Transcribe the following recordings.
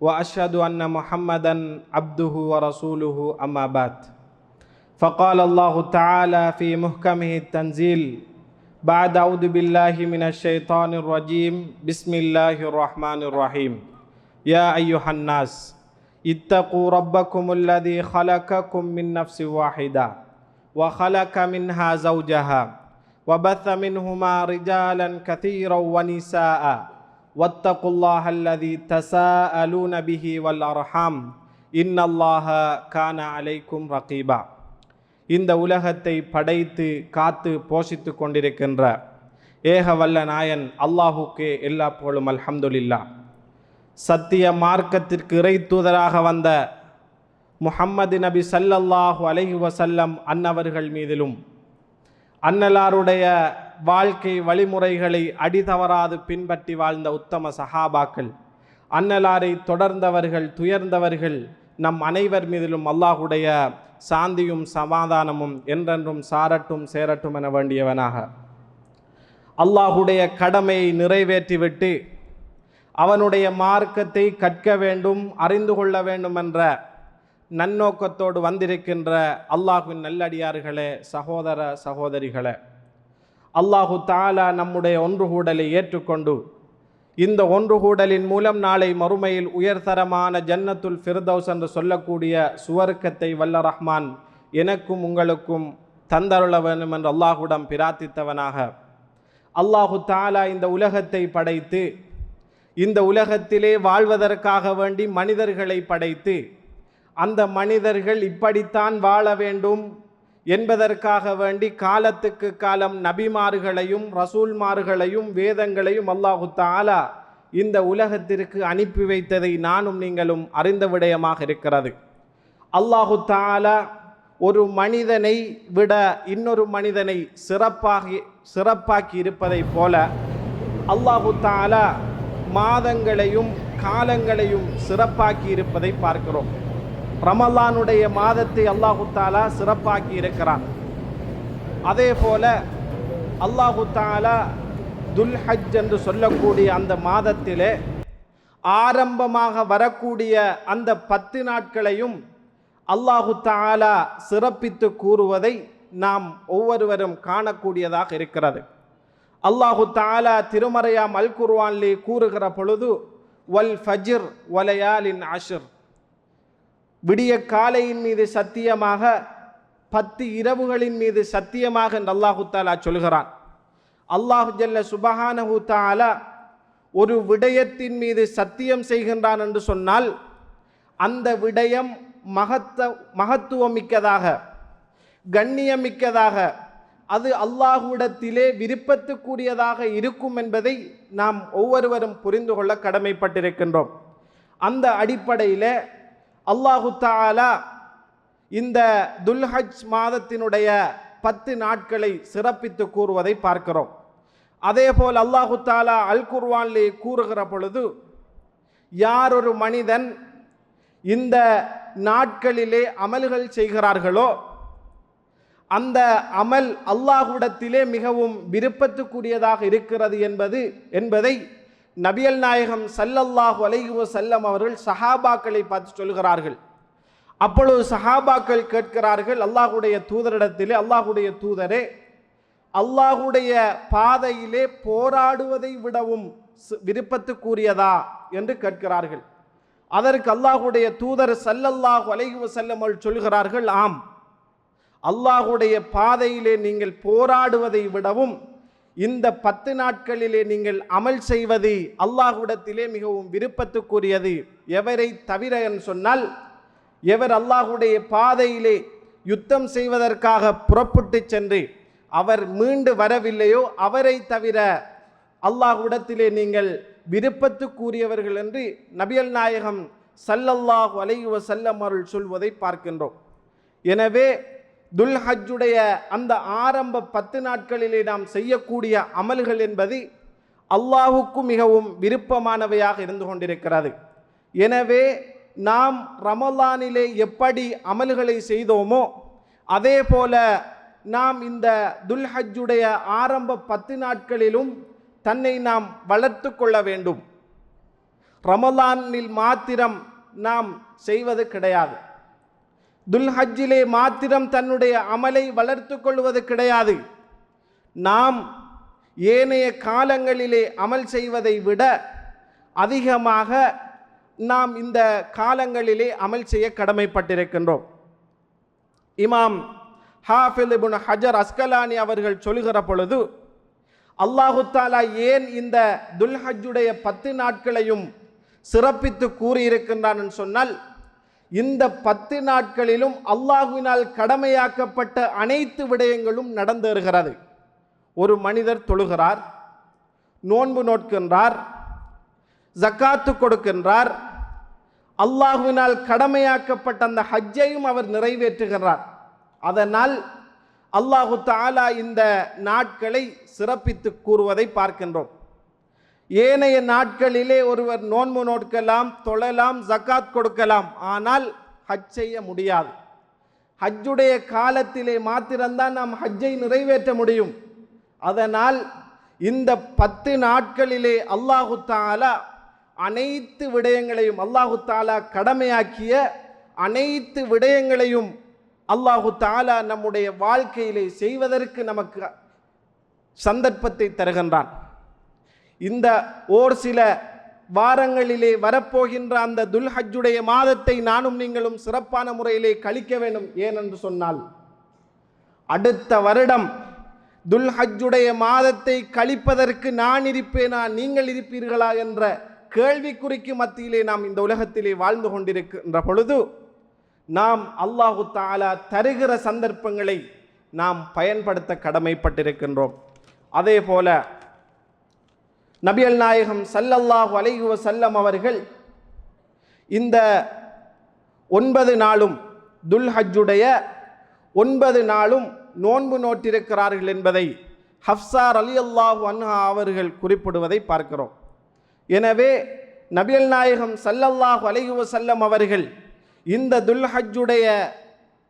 وأشهد أن محمدا عبده ورسوله أما بعد. فقال الله تعالى في محكمه التنزيل بعد أعوذ بالله من الشيطان الرجيم بسم الله الرحمن الرحيم. يا أيها الناس اتقوا ربكم الذي خلقكم من نفس واحدة وخلق منها زوجها وبث منهما رجالا كثيرا ونساء. واتقوا الله الذي تساءلون به والأرحام إن الله كان عليكم رقيبا இந்த உலகத்தை படைத்து காத்து போஷித்து கொண்டிருக்கின்ற ஏக வல்ல நாயன் அல்லாஹுக்கே எல்லா புகழும் அல்ஹம்துலில்லா சத்திய மார்க்கத்திற்கு இறை தூதராக வந்த முஹம்மது நபி சல்லல்லாஹு அலைஹி வசல்லம் அன்னவர்கள் மீதிலும் அன்னலாருடைய வாழ்க்கை வழிமுறைகளை அடிதவறாது பின்பற்றி வாழ்ந்த உத்தம சஹாபாக்கள். அன்னலாரை தொடர்ந்தவர்கள் துயர்ந்தவர்கள் நம் அனைவர் மீதிலும் அல்லாஹுடைய சாந்தியும் சமாதானமும் என்றென்றும் சாரட்டும் சேரட்டும் என வேண்டியவனாக. அல்லாஹுடைய கடமையை நிறைவேற்றிவிட்டு அவனுடைய மார்க்கத்தை கற்க வேண்டும் அறிந்து கொள்ள வேண்டும் என்ற நன்னோக்கத்தோடு வந்திருக்கின்ற அல்லாஹுவின் நல்லடியார்களே சகோதர சகோதரிகளே. அல்லாஹு தாலா நம்முடைய ஒன்றுகூடலை ஏற்றுக்கொண்டு இந்த ஒன்றுகூடலின் மூலம் நாளை மறுமையில் உயர்தரமான ஜன்னத்துல் ஃபிர்தௌஸ் என்று சொல்லக்கூடிய சுவர்க்கத்தை வல்ல ரஹ்மான் எனக்கும் உங்களுக்கும் தந்தருள வேண்டும் என்று அல்லாஹுடம் பிரார்த்தித்தவனாக. அல்லாஹு தாலா இந்த உலகத்தை படைத்து இந்த உலகத்திலே வாழ்வதற்காக வேண்டி மனிதர்களை படைத்து அந்த மனிதர்கள் இப்படித்தான் வாழ வேண்டும் என்பதற்காக வேண்டி காலத்துக்கு காலம் நபிமார்களையும் ரசூல்மார்களையும் வேதங்களையும் அல்லாஹு தாலா இந்த உலகத்திற்கு அனுப்பி வைத்ததை நானும் நீங்களும் அறிந்த விடயமாக இருக்கிறது. அல்லாஹு தாலா ஒரு மனிதனை விட இன்னொரு மனிதனை சிறப்பாகி சிறப்பாக்கி இருப்பதைப் போல அல்லாஹு தாலா மாதங்களையும் காலங்களையும் சிறப்பாக்கி இருப்பதை பார்க்கிறோம். ரமலானுடைய மாதத்தை அல்லாஹு தாலா சிறப்பாக்கி இருக்கிறான். அதே போல அல்லாஹு தாலா துல்ஹஜ் என்று சொல்லக்கூடிய அந்த மாதத்திலே ஆரம்பமாக வரக்கூடிய அந்த பத்து நாட்களையும் அல்லாஹு தாலா சிறப்பித்து கூறுவதை நாம் ஒவ்வொருவரும் காணக்கூடியதாக இருக்கிறது. அல்லாஹு தாலா திருமறையாம் அல் குர்வான்லே கூறுகிற பொழுது வல் ஃபஜிர் வலையாலின் ஆஷிர் விடிய காலையின் மீது சத்தியமாக பத்து இரவுகளின் மீது சத்தியமாக என்று அல்லாஹு தாலா சொல்கிறான். அல்லாஹு ஜல்ல சுபஹானஹு தாலா ஒரு விடயத்தின் மீது சத்தியம் செய்கின்றான் என்று சொன்னால் அந்த விடயம் மகத்த மகத்துவமிக்கதாக கண்ணியமிக்கதாக அது அல்லாஹுவிடத்திலே விருப்பத்துக்குரியதாக இருக்கும் என்பதை நாம் ஒவ்வொருவரும் புரிந்து கொள்ள கடமைப்பட்டிருக்கின்றோம். அந்த அடிப்படையில் அல்லாஹு தாலா இந்த துல்ஹஜ் மாதத்தினுடைய பத்து நாட்களை சிறப்பித்து கூறுவதை பார்க்கிறோம். அதே போல் அல்லாஹு தாலா அல் குர்வான்லே கூறுகிற பொழுது யார் ஒரு மனிதன் இந்த நாட்களிலே அமல்கள் செய்கிறார்களோ அந்த அமல் அல்லாஹுடத்திலே மிகவும் விருப்பத்துக்குரியதாக இருக்கிறது என்பது என்பதை நபியல் நாயகம் சல்லல்லாஹு அலைஹி செல்லம் அவர்கள் சஹாபாக்களை பார்த்து சொல்கிறார்கள். அப்பொழுது சஹாபாக்கள் கேட்கிறார்கள் அல்லாஹுடைய தூதரிடத்திலே அல்லாஹுடைய தூதரே அல்லாஹுடைய பாதையிலே போராடுவதை விடவும் விருப்பத்துக்குரியதா? என்று கேட்கிறார்கள். அதற்கு அல்லாஹுடைய தூதர் சல்லல்லாஹு அலைஹி செல்லம் அவர்கள் சொல்கிறார்கள் ஆம். அல்லாஹுடைய பாதையிலே நீங்கள் போராடுவதை விடவும் இந்த பத்து நாட்களிலே நீங்கள் அமல் செய்வது அல்லாஹுடத்திலே மிகவும் விருப்பத்துக்குரியது. எவரை தவிர என்று சொன்னால் எவர் அல்லாஹுடைய பாதையிலே யுத்தம் செய்வதற்காக புறப்பட்டு சென்று அவர் மீண்டு வரவில்லையோ அவரை தவிர அல்லாஹுடத்திலே நீங்கள் விருப்பத்துக்குரியவர்கள் என்று நபியல் நாயகம் சல்லல்லாஹு அலைஹி செல்லம் அருள் சொல்வதை பார்க்கின்றோம். எனவே துல்ஹஜ்ஜுடைய அந்த ஆரம்ப பத்து நாட்களிலே நாம் செய்யக்கூடிய அமல்கள் என்பது அல்லாஹுக்கு மிகவும் விருப்பமானவையாக இருந்து கொண்டிருக்கிறது. எனவே நாம் ரமலானிலே எப்படி அமல்களை செய்தோமோ அதே போல நாம் இந்த துல்ஹஜ்ஜுடைய ஆரம்ப பத்து நாட்களிலும் தன்னை நாம் வளர்த்து கொள்ள வேண்டும். ரமலானில் மாத்திரம் நாம் செய்வது கிடையாது. துல்ஹஜ்ஜிலே மாத்திரம் தன்னுடைய அமலை வளர்த்து கொள்வது கிடையாது. நாம் ஏனைய காலங்களிலே அமல் செய்வதை விட அதிகமாக நாம் இந்த காலங்களிலே அமல் செய்ய கடமைப்பட்டிருக்கின்றோம். இமாம் ஹாஃபில் ஹஜர் அஸ்கலானி அவர்கள் சொல்லுகிற பொழுது அல்லாஹு தாலா ஏன் இந்த துல்ஹஜ்ஜுடைய பத்து நாட்களையும் சிறப்பித்து கூறியிருக்கின்றான்? சொன்னால் இந்த பத்து நாட்களிலும் அல்லாஹுவினால் கடமையாக்கப்பட்ட அனைத்து விடயங்களும் நடந்தேறுகிறது ஒரு மனிதர் தொழுகிறார் நோன்பு நோட்கின்றார் ஜக்காத்து கொடுக்கின்றார் அல்லாஹுவினால் கடமையாக்கப்பட்ட அந்த ஹஜ்ஜையும் அவர் நிறைவேற்றுகிறார் அதனால் அல்லாஹு தாலா இந்த நாட்களை சிறப்பித்து கூறுவதை பார்க்கின்றோம். ஏனைய நாட்களிலே ஒருவர் நோன்பு நோட்கலாம் தொழலாம் ஜக்காத் கொடுக்கலாம். ஆனால் ஹஜ் செய்ய முடியாது. ஹஜ்ஜுடைய காலத்திலே மாத்திரம்தான் நாம் ஹஜ்ஜை நிறைவேற்ற முடியும். அதனால் இந்த பத்து நாட்களிலே அல்லாஹு தாலா அனைத்து விடயங்களையும் அல்லாஹு தாலா கடமையாக்கிய அனைத்து விடயங்களையும் அல்லாஹு தாலா நம்முடைய வாழ்க்கையிலே செய்வதற்கு நமக்கு சந்தர்ப்பத்தை தருகின்றான். இந்த ஓர் சில வாரங்களிலே வரப்போகின்ற அந்த துல்ஹஜ்ஜுடைய மாதத்தை நானும் நீங்களும் சிறப்பான முறையிலே கழிக்க வேண்டும். ஏனென்று சொன்னால் அடுத்த வருடம் துல்ஹஜ்ஜுடைய மாதத்தை கழிப்பதற்கு நான் இருப்பேனா நீங்கள் இருப்பீர்களா என்ற கேள்விக்குறிக்கு மத்தியிலே நாம் இந்த உலகத்திலே வாழ்ந்து கொண்டிருக்கின்ற பொழுது நாம் அல்லாஹு தாலா தருகிற சந்தர்ப்பங்களை நாம் பயன்படுத்த கடமைப்பட்டிருக்கின்றோம். அதே போல நபியல் நாயகம் சல்லல்லாஹு அலைஹுவ சல்லம் அவர்கள் இந்த ஒன்பது நாளும் துல்ஹஜ்ஜுடைய ஒன்பது நாளும் நோன்பு நோட்டிருக்கிறார்கள் என்பதை ஹப்சார் அலி அல்லாஹு அன்ஹா அவர்கள் குறிப்பிடுவதை பார்க்கிறோம். எனவே நபியல் நாயகம் சல்லல்லாஹு அலைஹுவ செல்லம் அவர்கள் இந்த துல்ஹஜ்ஜுடைய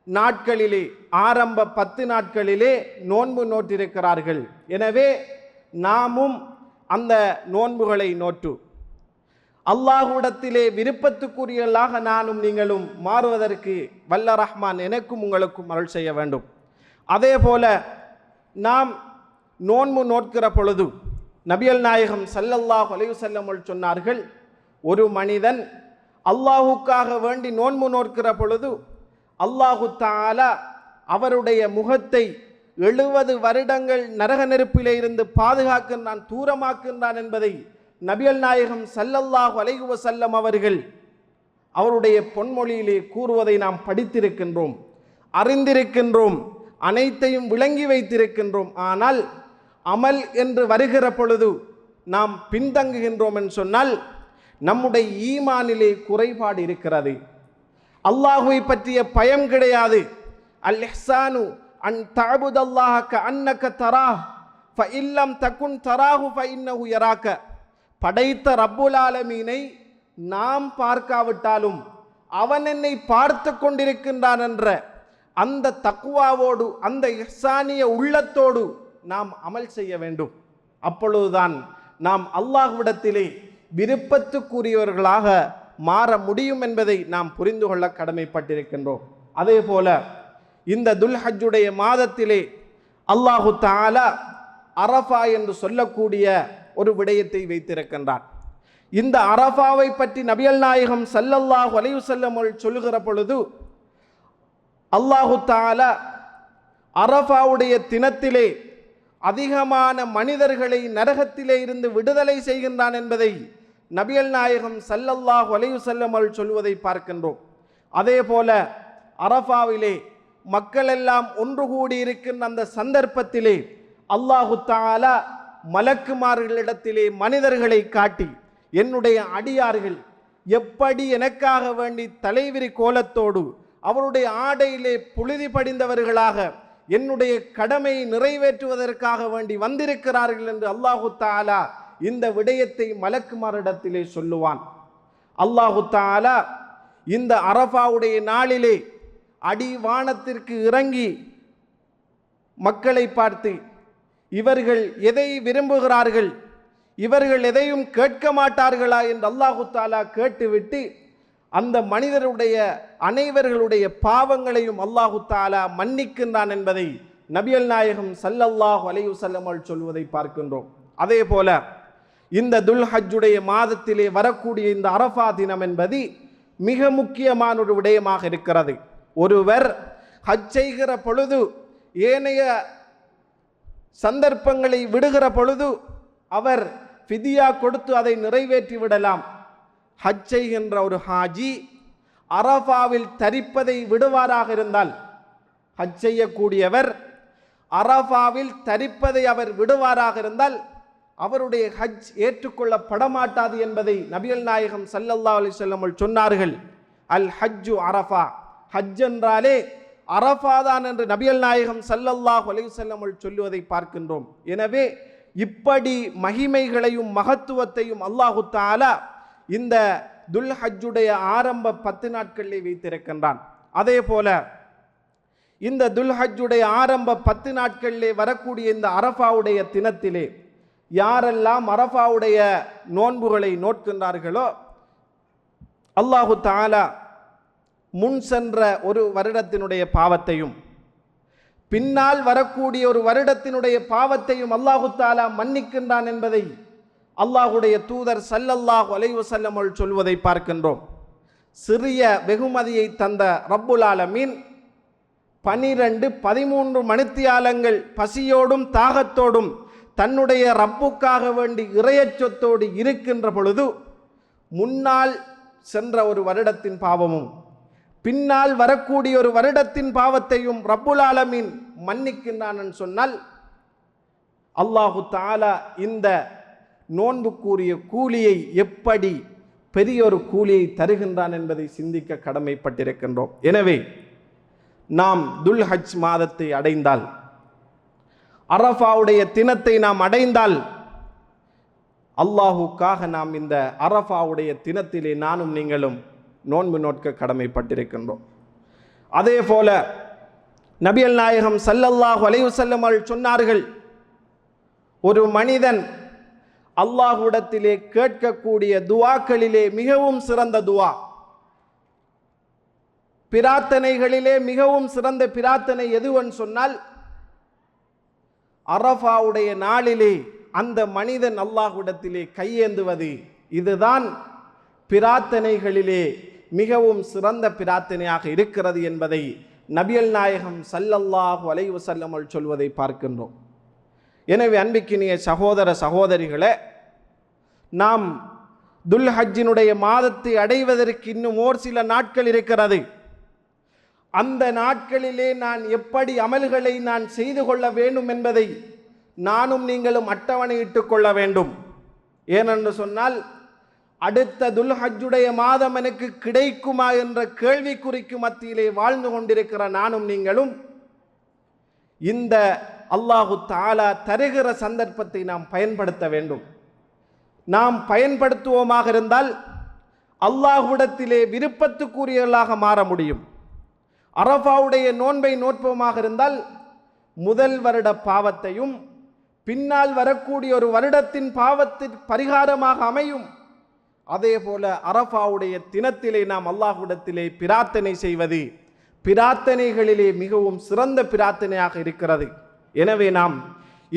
நாட்களிலே ஆரம்ப பத்து நாட்களிலே நோன்பு நோட்டிருக்கிறார்கள் எனவே நாமும் அந்த நோன்புகளை நோட்டு அல்லாஹுடத்திலே விருப்பத்துக்குரியலாக நானும் நீங்களும் மாறுவதற்கு வல்ல ரஹ்மான் எனக்கும் உங்களுக்கும் அருள் செய்ய வேண்டும். அதே போல நாம் நோன்பு நோட்கிற பொழுது நபியல் நாயகம் சல்லல்லாஹ் அலையுசல்லம் சொன்னார்கள் ஒரு மனிதன் அல்லாஹுக்காக வேண்டி நோன்பு நோட்கிற பொழுது அல்லாஹு தாலா அவருடைய முகத்தை எழுபது வருடங்கள் நரக நெருப்பிலே இருந்து பாதுகாக்கின்றான் தூரமாக்கின்றான் என்பதை நபியல் நாயகம் சல்லல்லாஹ் வலைகுவ செல்லம் அவர்கள் அவருடைய பொன்மொழியிலே கூறுவதை நாம் படித்திருக்கின்றோம் அறிந்திருக்கின்றோம் அனைத்தையும் விளங்கி வைத்திருக்கின்றோம். ஆனால் அமல் என்று வருகிற பொழுது நாம் பின்தங்குகின்றோம் என்று சொன்னால் நம்முடைய ஈமானிலே குறைபாடு இருக்கிறது. அல்லாஹுவை பற்றிய பயம் கிடையாது. அல் எஹ்சானு அன் தபுதல்லாஹக்க அன்னக்க தரா தராஹ் ஃபஇல்லம் தக்குன் தராஹு ஃபஇன்னஹு யராக்க படைத்த ரப்புல் ஆலமீனை நாம் பார்க்காவிட்டாலும் அவன் என்னை பார்த்து கொண்டிருக்கின்றான் என்ற அந்த தக்குவாவோடு அந்த இஹ்சானிய உள்ளத்தோடு நாம் அமல் செய்ய வேண்டும். அப்பொழுதுதான் நாம் அல்லாஹ்விடத்திலே விருப்பத்துக்குரியவர்களாக மாற முடியும் என்பதை நாம் புரிந்து கொள்ள கடமைப்பட்டிருக்கின்றோம். அதே போல இந்த துல்ஹஜ்ஜுடைய மாதத்திலே அல்லாஹு தாலா அரஃபா என்று சொல்லக்கூடிய ஒரு விடயத்தை வைத்திருக்கின்றான். இந்த அரஃபாவை பற்றி நபியல் நாயகம் சல்லல்லாஹு அலைஹி வஸல்லம் சொல்லுகிற பொழுது அல்லாஹு தாலா அரஃபாவுடைய தினத்திலே அதிகமான மனிதர்களை நரகத்திலே இருந்து விடுதலை செய்கின்றான் என்பதை நபியல் நாயகம் சல்லல்லாஹ் அலைஹி வஸல்லம் சொல்வதை பார்க்கின்றோம். அதே போல அரஃபாவிலே மக்கள் எல்லாம் ஒன்று கூடி இருக்கின்ற அந்த சந்தர்ப்பத்திலே அல்லாஹு தாலா மலக்குமார்களிடத்திலே மனிதர்களை காட்டி என்னுடைய அடியார்கள் எப்படி எனக்காக வேண்டி தலைவிரி கோலத்தோடு அவருடைய ஆடையிலே புழுதி படிந்தவர்களாக என்னுடைய கடமையை நிறைவேற்றுவதற்காக வேண்டி வந்திருக்கிறார்கள் என்று அல்லாஹு தாலா இந்த விடயத்தை மலக்குமாரிடத்திலே சொல்லுவான். அல்லாஹு தாலா இந்த அரஃபாவுடைய நாளிலே அடிவானத்திற்கு இறங்கி மக்களை பார்த்து இவர்கள் எதை விரும்புகிறார்கள்? இவர்கள் எதையும் கேட்க மாட்டார்களா? என்று அல்லாஹு தாலா கேட்டுவிட்டு அந்த மனிதருடைய அனைவர்களுடைய பாவங்களையும் அல்லாஹு தாலா மன்னிக்கின்றான் என்பதை நபியல் நாயகம் சல்லல்லாஹு அலைஹி சொல்வதை பார்க்கின்றோம். அதே போல இந்த துல் ஹஜ்ஜுடைய மாதத்திலே வரக்கூடிய இந்த அரஃபா தினம் என்பது மிக முக்கியமான ஒரு விடயமாக இருக்கிறது. ஒருவர் ஹஜ் செய்கிற பொழுது ஏனைய சந்தர்ப்பங்களை விடுகிற பொழுது அவர் ஃபிதியா கொடுத்து அதை நிறைவேற்றி விடலாம். ஹஜ் செய்கின்ற ஒரு ஹாஜி அரஃபாவில் தரிப்பதை விடுவாராக இருந்தால் ஹஜ் செய்யக்கூடியவர் அரஃபாவில் தரிப்பதை அவர் விடுவாராக இருந்தால் அவருடைய ஹஜ் ஏற்றுக்கொள்ளப்பட மாட்டாது என்பதை நபிகள் நாயகம் சல்லல்லா அலி வஸல்லம் சொன்னார்கள். அல் ஹஜ்ஜு அரஃபா. ஹஜ் என்றாலே அரஃபாதான் என்று நபியல் நாயகம் சல்லல்லாஹ் அலைஹி சொல்லுவதை பார்க்கின்றோம். எனவே இப்படி மகிமைகளையும் மகத்துவத்தையும் அல்லாஹு தாலா இந்த துல் ஹஜ்ஜுடைய ஆரம்ப பத்து நாட்களிலே வைத்திருக்கின்றான். அதே போல இந்த துல் ஹஜ்ஜுடைய ஆரம்ப பத்து நாட்களிலே வரக்கூடிய இந்த அரஃபாவுடைய தினத்திலே யாரெல்லாம் அரஃபாவுடைய நோன்புகளை நோட்கின்றார்களோ அல்லாஹு தாலா முன் சென்ற ஒரு வருடத்தினுடைய பாவத்தையும் பின்னால் வரக்கூடிய ஒரு வருடத்தினுடைய பாவத்தையும் அல்லாஹு தாலா மன்னிக்கின்றான் என்பதை அல்லாஹுடைய தூதர் சல்லல்லாஹ் ஒலைவு வஸல்லம் சொல்வதை பார்க்கின்றோம். சிறிய வெகுமதியை தந்த ரப்புலாலமீன் பனிரெண்டு பதிமூன்று மணித்தியாலங்கள் பசியோடும் தாகத்தோடும் தன்னுடைய ரப்புக்காக வேண்டி இறையச்சொத்தோடு இருக்கின்ற பொழுது முன்னால் சென்ற ஒரு வருடத்தின் பாவமும் பின்னால் வரக்கூடிய ஒரு வருடத்தின் பாவத்தையும் ரப்புல் ஆலமீன் மன்னிக்கின்றான் சொன்னால் அல்லாஹு தாலா இந்த நோன்புக்குரிய கூலியை எப்படி பெரிய ஒரு கூலியை தருகின்றான் என்பதை சிந்திக்க கடமைப்பட்டிருக்கின்றோம். எனவே நாம் துல் ஹஜ் மாதத்தை அடைந்தால் அரஃபாவுடைய தினத்தை நாம் அடைந்தால் அல்லாஹுக்காக நாம் இந்த அரஃபாவுடைய தினத்திலே நானும் நீங்களும் நோன்பு நோட்க கடமைப்பட்டிருக்கின்றோம். அதே போல நபியல் நாயகம் சல்லல்லாஹ் வலைவு வஸல்லம் சொன்னார்கள் ஒரு மனிதன் அல்லாஹுடத்திலே கேட்கக்கூடிய துவாக்களிலே மிகவும் சிறந்த துவா. பிரார்த்தனைகளிலே மிகவும் சிறந்த பிரார்த்தனை எதுவன் சொன்னால் அரஃபாவுடைய நாளிலே அந்த மனிதன் அல்லாஹுடத்திலே கையேந்துவது. இதுதான் பிரார்த்தனைகளிலே மிகவும் சிறந்த பிரார்த்தனையாக இருக்கிறது என்பதை நபியல் நாயகம் சல்லல்லாஹு அலைவு வஸல்லம் சொல்வதை பார்க்கின்றோம். எனவே அன்பிக்கினிய சகோதர சகோதரிகளே நாம் துல்ஹஜ்ஜினுடைய மாதத்தை அடைவதற்கு இன்னும் ஓர் சில நாட்கள் இருக்கிறது. அந்த நாட்களிலே நான் எப்படி அமல்களை நான் செய்து கொள்ள வேண்டும் என்பதை நானும் நீங்களும் அட்டவணையிட்டுக் கொள்ள வேண்டும். ஏனென்று சொன்னால் அடுத்த துல்ஹஜ்ஜுடைய மாதம் எனக்கு கிடைக்குமா என்ற கேள்விக்குறிக்கு மத்தியிலே வாழ்ந்து கொண்டிருக்கிற நானும் நீங்களும் இந்த அல்லாஹு தாலா தருகிற சந்தர்ப்பத்தை நாம் பயன்படுத்த வேண்டும். நாம் பயன்படுத்துவோமாக இருந்தால் அல்லாஹுடத்திலே விருப்பத்துக்குரியவர்களாக மாற முடியும். அரஃபாவுடைய நோன்பை நோட்போமாக இருந்தால் முதல் வருட பாவத்தையும் பின்னால் வரக்கூடிய ஒரு வருடத்தின் பாவத்தின் பரிகாரமாக அமையும். அதே போல அரஃபாவுடைய தினத்திலே நாம் அல்லாஹ்விடத்திலே பிரார்த்தனை செய்வது பிரார்த்தனைகளிலே மிகவும் சிறந்த பிரார்த்தனையாக இருக்கிறது. எனவே நாம்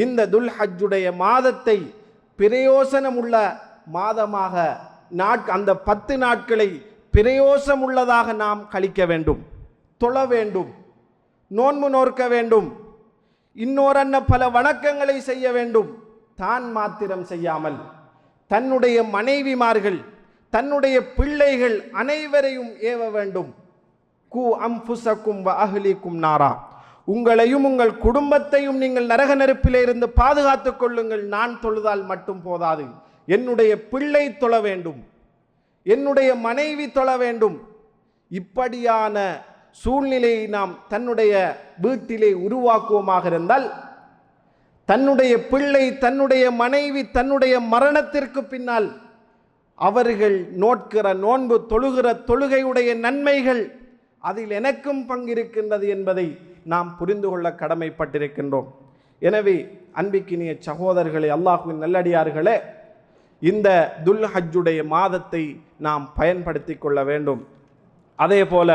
இந்த துல் ஹஜ்ஜுடைய மாதத்தை பிரயோசனமுள்ள மாதமாக நாட் அந்த பத்து நாட்களை பிரயோசமுள்ளதாக நாம் கழிக்க வேண்டும். தொழ வேண்டும். நோன்பு நோர்க்க வேண்டும். இன்னோரன்ன பல வணக்கங்களை செய்ய வேண்டும். தான் மாத்திரம் செய்யாமல் தன்னுடைய மனைவிமார்கள் தன்னுடைய பிள்ளைகள் அனைவரையும் ஏவ வேண்டும். கு அம்புசக்கும் வ அஹ்லிக்கும் நாரா. உங்களையும் உங்கள் குடும்பத்தையும் நீங்கள் நரக நெருப்பிலே இருந்து பாதுகாத்துக் கொள்ளுங்கள். நான் தொழுதால் மட்டும் போதாது. என்னுடைய பிள்ளை தொழ வேண்டும். என்னுடைய மனைவி தொழ வேண்டும். இப்படியான சூழ்நிலையை நாம் தன்னுடைய வீட்டிலே உருவாக்குவோமாக இருந்தால் தன்னுடைய பிள்ளை தன்னுடைய மனைவி தன்னுடைய மரணத்திற்கு பின்னால் அவர்கள் நோட்கிற நோன்பு தொழுகிற தொழுகையுடைய நன்மைகள் அதில் எனக்கும் பங்கிருக்கின்றது என்பதை நாம் புரிந்து கொள்ள கடமைப்பட்டிருக்கின்றோம். எனவே அன்பிக்கினிய சகோதரர்களே அல்லாஹுவின் நல்லடியார்களே இந்த துல் ஹஜ்ஜுடைய மாதத்தை நாம் பயன்படுத்தி கொள்ள வேண்டும். அதே போல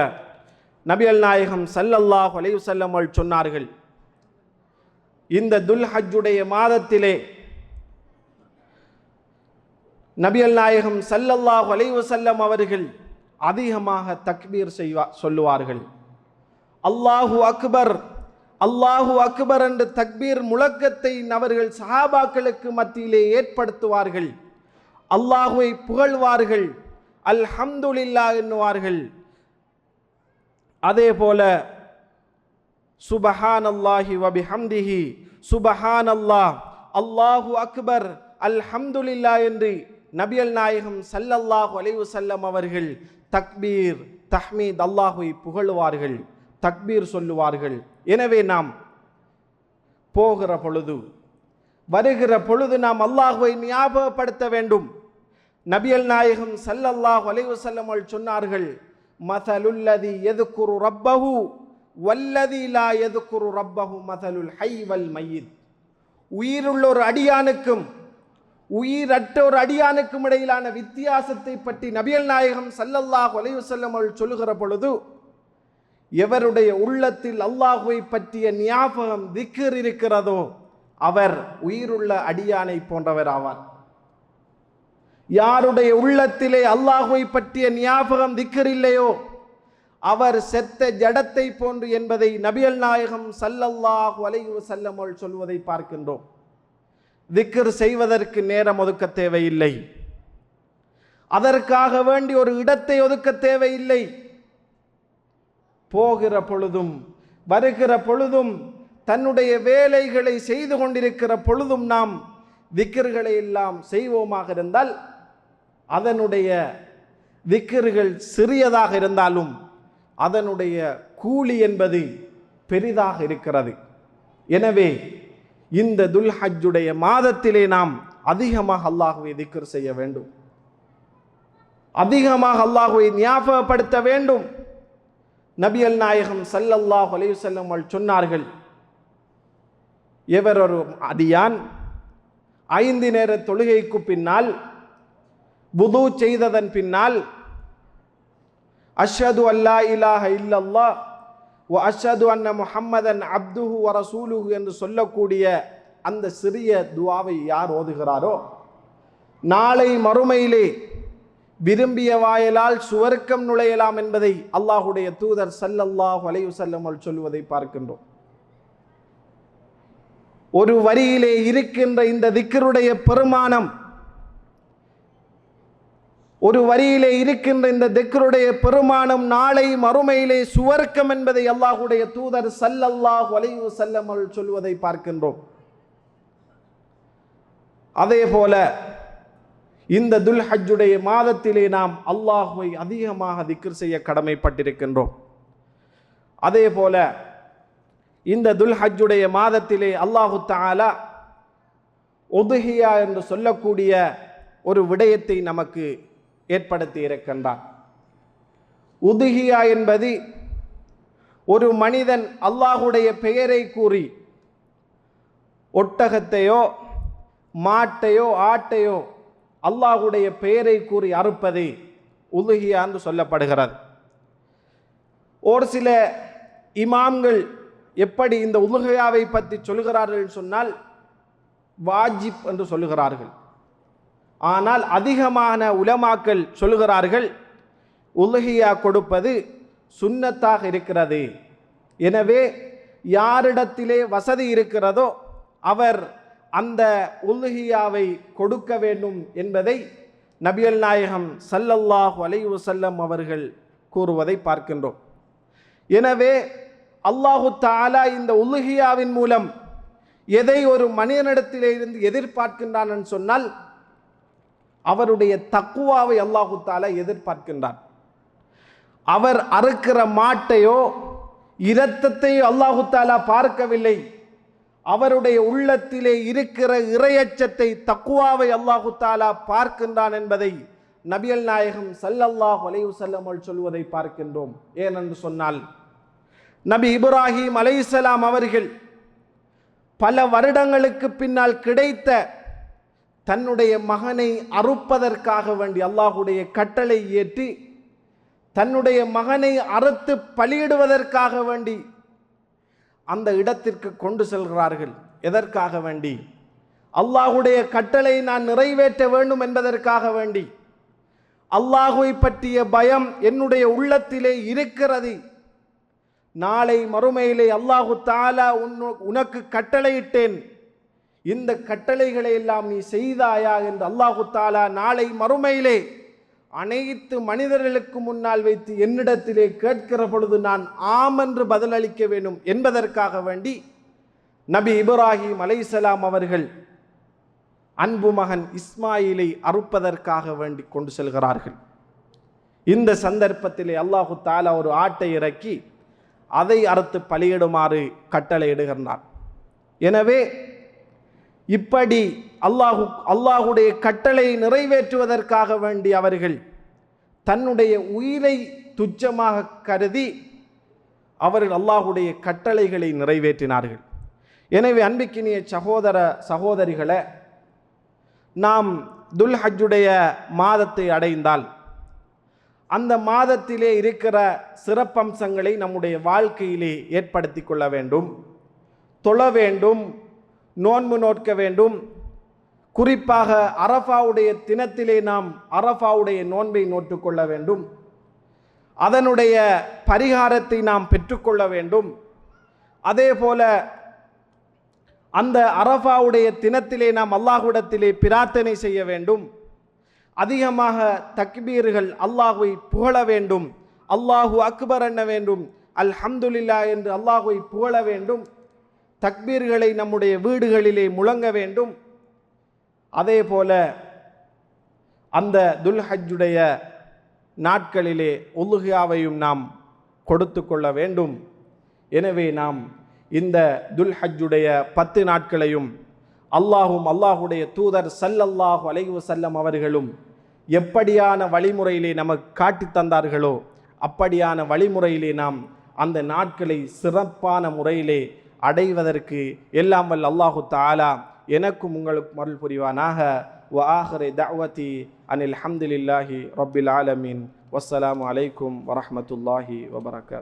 நபியல் நாயகம் சல்லல்லாஹ் அலைஹி சொன்னார்கள் இந்த துல் ஹஜ்ஜுடைய மாதத்திலே நபியல் நாயகம் சல்லல்லாஹ் அலைஹி செல்லம் அவர்கள் அதிகமாக தக்பீர் செய்வா சொல்லுவார்கள். அல்லாஹு அக்பர் அல்லாஹு அக்பர் என்ற தக்பீர் முழக்கத்தை அவர்கள் சஹாபாக்களுக்கு மத்தியிலே ஏற்படுத்துவார்கள். அல்லாஹுவை புகழ்வார்கள். அல்ஹம்துலில்லா என்னுவார்கள். அதே போல சுபஹான் அல்லாஹி வபிஹம்திஹி சுபஹான் அல்லாஹ் அல்லாஹு அக்பர் அல்ஹம்துலில்லா என்று நபியல் நாயகம் சல்லல்லாஹு அலைவு செல்லம் அவர்கள் தக்பீர் தஹ்மீத் அல்லாஹுவை புகழுவார்கள் தக்பீர் சொல்லுவார்கள். எனவே நாம் போகிற பொழுது வருகிற பொழுது நாம் அல்லாஹுவை ஞாபகப்படுத்த வேண்டும். நபியல் நாயகம் சல்லல்லாஹு அலைவு செல்லம் சொன்னார்கள் மதலுல்லதி எதுக்குரு ரப்பஹு. வல்லதிலா எதுக்குரு ரப்பஹு மதலுல் ஹை வல் உயிருள்ள ஒரு அடியானுக்கும் உயிரற்ற ஒரு அடியானுக்கும் இடையிலான வித்தியாசத்தை பற்றி நபியல் நாயகம் சல்லல்லாஹ் அலைஹி வஸல்லம் சொல்லுகிற பொழுது எவருடைய உள்ளத்தில் அல்லாஹுவை பற்றிய ஞாபகம் திக்கர் இருக்கிறதோ அவர் உயிருள்ள அடியானை போன்றவர் ஆவார் யாருடைய உள்ளத்திலே அல்லாஹுவை பற்றிய ஞாபகம் திக்கர் இல்லையோ? அவர் செத்த ஜடத்தை போன்று என்பதை நபியல் நாயகம் சல்லல்லாஹ் வலையு செல்லமோல் சொல்வதை பார்க்கின்றோம். திக்கர் செய்வதற்கு நேரம் ஒதுக்க தேவையில்லை. அதற்காக வேண்டி ஒரு இடத்தை ஒதுக்க தேவையில்லை. போகிற பொழுதும் வருகிற பொழுதும் தன்னுடைய வேலைகளை செய்து கொண்டிருக்கிற பொழுதும் நாம் திக்கர்களை எல்லாம் செய்வோமாக இருந்தால் அதனுடைய திக்கர்கள் சிறியதாக இருந்தாலும் அதனுடைய கூலி என்பது பெரிதாக இருக்கிறது. எனவே இந்த துல்ஹஜ்ஜுடைய மாதத்திலே நாம் அதிகமாக அல்லாஹுவை திக்கர் செய்ய வேண்டும். அதிகமாக அல்லாஹுவை ஞாபகப்படுத்த வேண்டும். நபியல் நாயகம் சல்லல்லாஹ் அலைஹி சொன்னார்கள் எவர் ஒரு அடியான் ஐந்து நேர தொழுகைக்கு பின்னால் புது செய்ததன் பின்னால் அஷது அல்லா இலாஹ இல்லல்லா ஓ அஷது அன்ன முஹம்மதன் அப்துஹு வ ரசூலுஹு என்று சொல்லக்கூடிய அந்த சிறிய துவாவை யார் ஓதுகிறாரோ நாளை மறுமையிலே விரும்பிய வாயலால் சுவர்க்கம் நுழையலாம் என்பதை அல்லாஹுடைய தூதர் சல்லல்லாஹ் வலையு செல்லமல் சொல்வதை பார்க்கின்றோம். ஒரு வரியிலே இருக்கின்ற இந்த திக்கருடைய பெருமானம் ஒரு வரியிலே இருக்கின்ற இந்த திக்கருடைய பெருமானம் நாளை மறுமையிலே சுவர்க்கம் என்பதை அல்லாஹுடைய தூதர் சல்லல்லாஹ் அலைஹி செல்லமல் சொல்வதை பார்க்கின்றோம். அதே போல இந்த துல் ஹஜ்ஜுடைய மாதத்திலே நாம் அல்லாஹுவை அதிகமாக திக்ர் செய்ய கடமைப்பட்டிருக்கின்றோம். அதே போல இந்த துல் ஹஜ்ஜுடைய மாதத்திலே அல்லாஹு தாலா ஒதுஹியா என்று சொல்லக்கூடிய ஒரு விடயத்தை நமக்கு ஏற்படுத்தி இருக்கின்றான் உதுகியா என்பது ஒரு மனிதன் அல்லாஹுடைய பெயரை கூறி ஒட்டகத்தையோ மாட்டையோ ஆட்டையோ அல்லாஹுடைய பெயரை கூறி அறுப்பது உலுகியா என்று சொல்லப்படுகிறது. ஒரு சில இமாம்கள் எப்படி இந்த உலுகையாவை பற்றி சொல்கிறார்கள் சொன்னால் வாஜிப் என்று சொல்லுகிறார்கள் ஆனால் அதிகமான உலமாக்கள் சொல்லுகிறார்கள் உலுகியா கொடுப்பது சுன்னத்தாக இருக்கிறது. எனவே யாரிடத்திலே வசதி இருக்கிறதோ அவர் அந்த உல்லுஹியாவை கொடுக்க வேண்டும் என்பதை நபியல் நாயகம் சல்லல்லாஹு அலைஹி செல்லம் அவர்கள் கூறுவதை பார்க்கின்றோம். எனவே அல்லாஹு தாலா இந்த உல்லுஹியாவின் மூலம் எதை ஒரு மனிதனிடத்திலே இருந்து எதிர்பார்க்கின்றான் சொன்னால் அவருடைய தக்குவாவை அல்லாஹு தாலா எதிர்பார்க்கின்றார் அவர் அறுக்கிற மாட்டையோ இரத்தத்தையோ அல்லாஹு தாலா பார்க்கவில்லை. அவருடைய உள்ளத்திலே இருக்கிற இரையச்சத்தை தக்குவாவை அல்லாஹு தாலா பார்க்கின்றான் என்பதை நபியல் நாயகம் சல்லல்லாஹ் அலைஹி வஸல்லம் சொல்வதை பார்க்கின்றோம். ஏனென்று சொன்னால் நபி இப்ராஹிம் அலைஹிஸ்ஸலாம் அவர்கள் பல வருடங்களுக்கு பின்னால் கிடைத்த தன்னுடைய மகனை அறுப்பதற்காக வேண்டி அல்லாஹுடைய கட்டளை ஏற்றி தன்னுடைய மகனை அறுத்து பலியிடுவதற்காக வேண்டி அந்த இடத்திற்கு கொண்டு செல்கிறார்கள். எதற்காக வேண்டி? அல்லாஹுடைய கட்டளை நான் நிறைவேற்ற வேண்டும் என்பதற்காக வேண்டி. அல்லாஹுவை பற்றிய பயம் என்னுடைய உள்ளத்திலே இருக்கிறது. நாளை மறுமையிலே அல்லாஹு தாலா உன்னு- உனக்கு கட்டளையிட்டேன். இந்த கட்டளைகளை எல்லாம் நீ செய்தாயா என்று அல்லாஹு தாலா நாளை மறுமையிலே அனைத்து மனிதர்களுக்கு முன்னால் வைத்து என்னிடத்திலே கேட்கிற பொழுது நான் ஆம் என்று பதிலளிக்க வேண்டும் என்பதற்காக வேண்டி நபி இப்ராஹிம் அலைசலாம் அவர்கள் அன்பு மகன் இஸ்மாயிலை அறுப்பதற்காக வேண்டி கொண்டு செல்கிறார்கள். இந்த சந்தர்ப்பத்திலே அல்லாஹு தாலா ஒரு ஆட்டை இறக்கி அதை அறுத்து பலியிடுமாறு கட்டளையிடுகின்றார் எனவே இப்படி அல்லாஹு அல்லாஹுடைய கட்டளை நிறைவேற்றுவதற்காக வேண்டி அவர்கள் தன்னுடைய உயிரை துச்சமாக கருதி அவர்கள் அல்லாஹுடைய கட்டளைகளை நிறைவேற்றினார்கள். எனவே அன்பிக்கினிய சகோதர சகோதரிகளை நாம் துல்ஹஜ்ஜுடைய மாதத்தை அடைந்தால் அந்த மாதத்திலே இருக்கிற சிறப்பம்சங்களை நம்முடைய வாழ்க்கையிலே ஏற்படுத்தி கொள்ள வேண்டும் தொழ வேண்டும் நோன்பு நோட்க வேண்டும். குறிப்பாக அரஃபாவுடைய தினத்திலே நாம் அரஃபாவுடைய நோன்பை நோட்டுக்கொள்ள வேண்டும். அதனுடைய பரிகாரத்தை நாம் பெற்றுக்கொள்ள வேண்டும். அதே போல அந்த அரஃபாவுடைய தினத்திலே நாம் அல்லாஹுடத்திலே பிரார்த்தனை செய்ய வேண்டும். அதிகமாக தக்பீர்கள் அல்லாஹுவை புகழ வேண்டும். அல்லாஹு அக்பர் எண்ண வேண்டும். அல்ஹம்துலில்லா என்று அல்லாஹுவை புகழ வேண்டும். தக்பீர்களை நம்முடைய வீடுகளிலே முழங்க வேண்டும். அதே போல அந்த துல்ஹஜ்ஜுடைய நாட்களிலே உலுகியாவையும் நாம் கொடுத்து கொள்ள வேண்டும். எனவே நாம் இந்த துல்ஹஜ்ஜுடைய பத்து நாட்களையும் அல்லாஹும் அல்லாஹுடைய தூதர் சல்லல்லாஹு அலைவு செல்லம் அவர்களும் எப்படியான வழிமுறையிலே நமக்கு காட்டி தந்தார்களோ அப்படியான வழிமுறையிலே நாம் அந்த நாட்களை சிறப்பான முறையிலே அடைவதற்கு எல்லாம் வல் அல்லாஹு தாலா எனக்கும் உங்களுக்கு மருள் புரிவானாக. வ ஆஹரே தஅவதி அனில் ஹம்துலில்லாஹி ரபில் ஆலமின். வஸ்ஸலாமு அலைக்கும் வரமத்துல்லாஹி வபரகாத்.